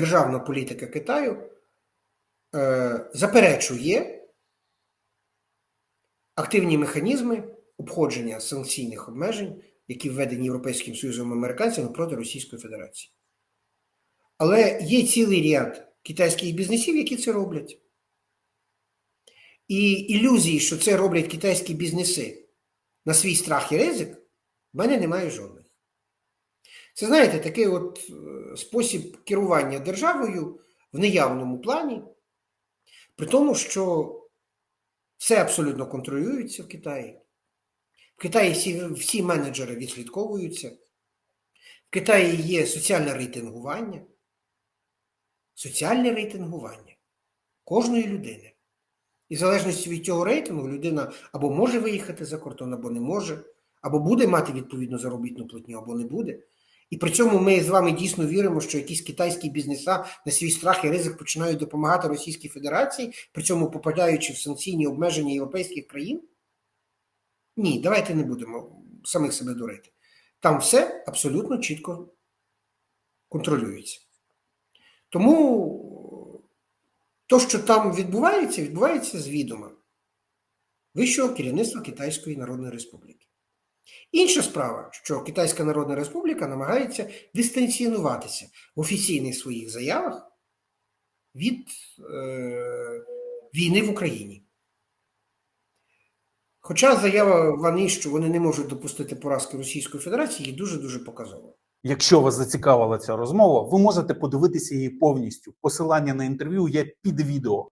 державна політика Китаю е, заперечує активні механізми обходження санкційних обмежень, які введені Європейським Союзом і американцями проти Російської Федерації. Але є цілий ряд китайських бізнесів, які це роблять. І ілюзії, що це роблять китайські бізнеси на свій страх і ризик, в мене немає жодних. Це, знаєте, такий от е, спосіб керування державою в неявному плані, при тому, що все абсолютно контролюється в Китаї. В Китаї всі, всі менеджери відслідковуються. В Китаї є соціальне рейтингування. Соціальне рейтингування кожної людини. І в залежності від цього рейтингу людина або може виїхати за кордон, або не може, або буде мати відповідну заробітну платню, або не буде. І при цьому ми з вами дійсно віримо, що якісь китайські бізнеса на свій страх і ризик починають допомагати Російській Федерації, при цьому попадаючи в санкційні обмеження європейських країн. Ні, давайте не будемо самих себе дурити. Там все абсолютно чітко контролюється. Тому то, що там відбувається, відбувається з відома вищого керівництва Китайської Народної Республіки. Інша справа, що Китайська Народна Республіка намагається дистанціонуватися в офіційних своїх заявах від е, війни в Україні. Хоча заява Вани, що вони не можуть допустити поразки Російської Федерації, є дуже-дуже показова. Якщо вас зацікавила ця розмова, ви можете подивитися її повністю. Посилання на інтерв'ю є під відео.